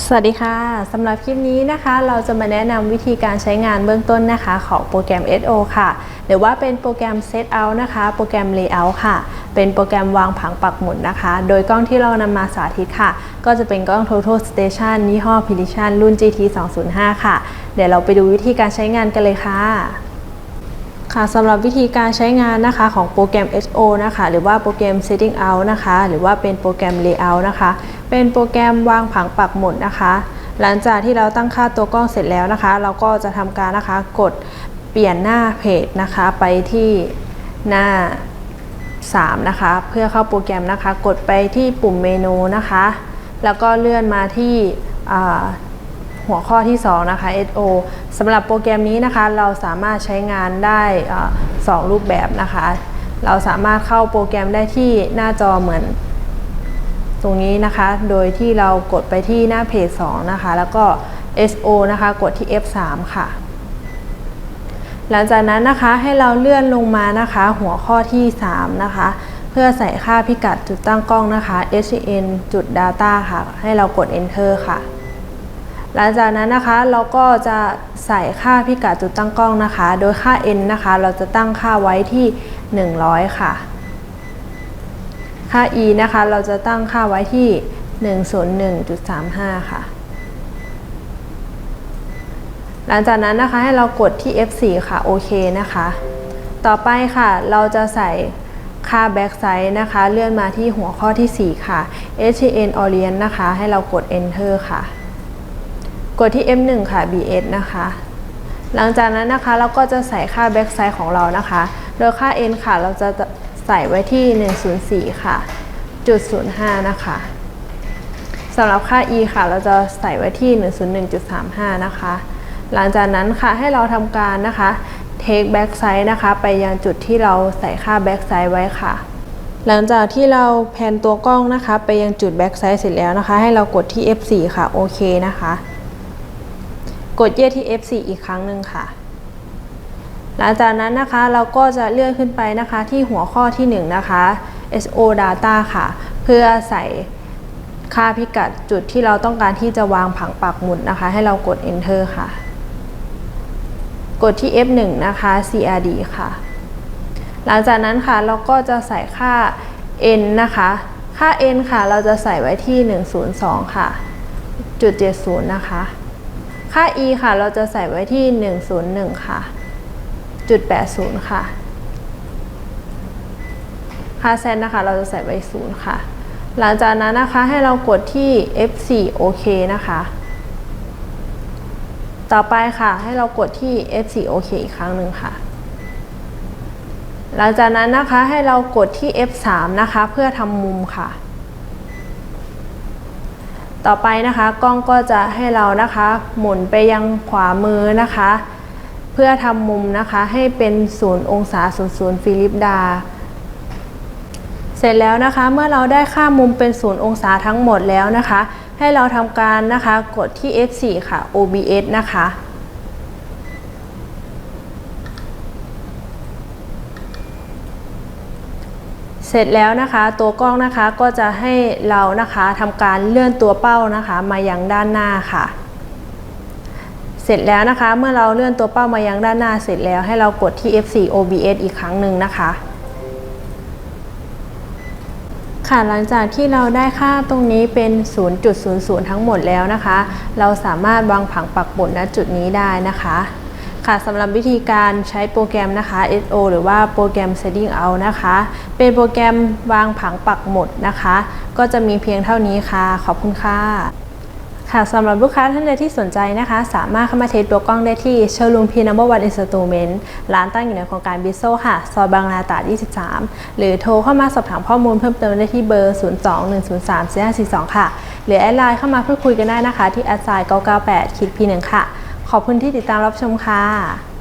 สวัสดีค่ะสำหรับคลิปนี้นะคะ เราจะมาแนะนำวิธีการใช้งานเบื้องต้นนะคะ ของโปรแกรม SO ค่ะหรือว่าเป็นโปรแกรม Set Out นะคะ โปรแกรม Layout ค่ะ เป็นโปรแกรมวางผังปักหมุดนะคะ โดยกล้องที่เรานำมาสาธิตค่ะ ก็จะเป็นกล้อง Total Station ยี่ห้อ Precision รุ่น GT 205 ค่ะ เดี๋ยวเราไปดูวิธีการใช้งานกันเลยค่ะ ค่ะสำหรับวิธีการใช้งานนะคะของโปรแกรม SO นะคะหรือว่าโปรแกรม Setting Out นะคะหรือว่าเป็นโปรแกรม Layout นะคะ เป็นโปรแกรมวางผังปักหมุดนะคะ หลังจากที่เราตั้งค่าตัวกล้องเสร็จแล้วนะคะ เราก็จะทำการนะคะกดเปลี่ยนหน้าเพจนะคะไปที่หน้า 3 นะคะ เพื่อเข้าโปรแกรมนะคะ กดไปที่ปุ่มเมนูนะคะ แล้วก็เลื่อนมาที่ หัวข้อที่ 2 นะคะ SO สำหรับโปรแกรมนี้นะคะเราสามารถใช้งานได้สองรูปแบบนะคะ เราสามารถเข้าโปรแกรมได้ที่หน้าจอเหมือนตรงนี้นะคะ โดยที่เรากดไปที่หน้าเพจ 2 นะคะ แล้วก็ SO นะคะ กดที่ F3 ค่ะ หลังจากนั้นนะคะให้เราเลื่อนลงมานะคะ หัวข้อที่ 3 นะคะ เพื่อใส่ค่าพิกัดจุดตั้งกล้องนะคะ HN จุด data ค่ะ ให้เรากด enter ค่ะ หลังจากนั้นนะคะเราก็จะใส่ค่าพิกัดจุดตั้งกล้องนะคะ โดยค่า n นะคะ เราจะตั้งค่าไว้ที่ 100 ค่ะ ค่า e นะคะ เราจะตั้งค่าไว้ที่ 101.35 ค่ะ หลังจากนั้นนะคะให้เรากดที่ F4 ค่ะ โอเคนะคะ ต่อไปค่ะเราจะใส่ค่า back size นะคะ เลื่อนมาที่หัวข้อที่ 4 ค่ะ HN orient นะคะ ให้เรากด enter ค่ะ ดที่ F1 ค่ะ BS นะคะ หลังจากนั้นนะคะเราก็จะใส่ค่า back size ของเรานะคะ โดยค่า n ค่ะ เราจะใส่ไว้ที่ 104 ค่ะ จุด05 นะคะสำหรับค่า e ค่ะ เราจะใส่ไว้ที่ 101.35 นะคะ หลังจากนั้นค่ะให้เราทำการนะคะ take back size นะคะ ไปยังจุดที่เราใส่ค่า back size ไว้ค่ะ หลังจากที่เราแพนตัวกล้องนะคะ ไปยังจุด back size เสร็จแล้วนะคะ ให้เรากดที่ F4 ค่ะ โอเคนะคะ กดเยียที่ F4 อีกครั้งหนึ่งค่ะ หลังจากนั้นนะคะเราก็จะเลื่อนขึ้นไปนะคะที่หัวข้อที่ 1 นะคะ SO data ค่ะ เพื่อใส่ค่าพิกัดจุดที่เราต้องการที่จะวางผังปักหมุดนะคะ ให้เรากด enter ค่ะ กดที่ F1 นะคะ CRD ค่ะ หลังจากนั้นค่ะเราก็จะใส่ค่า n นะคะ ค่า n ค่ะ เราจะใส่ไว้ที่ 102 ค่ะ จุด 70 นะคะ ค่า e ค่ะ เราจะใส่ไว้ที่ 101 ค่ะ จุด 80 ค่ะ ค่า z นะคะ เราจะใส่ไว้ 0 ค่ะ หลังจากนั้นนะคะให้เรากดที่ F4 โอเคนะคะ ต่อไปค่ะ ให้เรากดที่ F4 โอเคอีกครั้งหนึ่งค่ะ หลังจากนั้นนะคะให้เรากดที่ F3 นะคะ เพื่อทำมุมค่ะ ต่อไปนะคะกล้องก็จะให้เรานะคะหมุนไปยังขวามือนะคะ เพื่อทำมุมนะคะให้เป็น0องศา00ฟิลิปดา เสร็จแล้วนะคะเมื่อเราได้ค่ามุมเป็น0องศาทั้งหมดแล้วนะคะ ให้เราทำการนะคะกดที่ F4 ค่ะ OBS นะคะ เสร็จแล้วนะคะตัวกล้องนะคะก็จะให้เรานะคะทำการเลื่อนตัวเป้านะคะมายังด้านหน้าค่ะ เสร็จแล้วนะคะเมื่อเราเลื่อนตัวเป้ามายังด้านหน้าเสร็จแล้วให้เรากดที่ F4 OBS อีกครั้งหนึ่งนะคะค่ะหลังจากที่เราได้ค่าตรงนี้เป็น 0.00 ทั้งหมดแล้วนะคะ เราสามารถวางผังปักหมุดณจุดนี้ได้นะคะ ค่ะสำหรับวิธีการใช้โปรแกรมนะคะ SO หรือว่าโปรแกรม Setting Out นะคะ เป็นโปรแกรมวางผังปักหมุดนะคะ ก็จะมีเพียงเท่านี้ค่ะ ขอบคุณค่ะ ค่ะสำหรับลูกค้าท่านใดที่สนใจนะคะ สามารถเข้ามาเทสตัวกล้องได้ที่เชลลูมพีนัมเบอร์วันอินสตูเมนต์ร้านตั้งอยู่ในโครงการบิโซค่ะ ซอยบางนาตราด 23 หรือโทรเข้ามาสอบถามข้อมูลเพิ่มเติมได้ที่เบอร์ 02-103-4542 ค่ะ หรือแอดไลน์เข้ามาพูดคุยกันได้นะคะ ที่แอดไซน์998คิดพีหนึ่งค่ะ ขอบคุณที่ติดตามรับชมค่ะ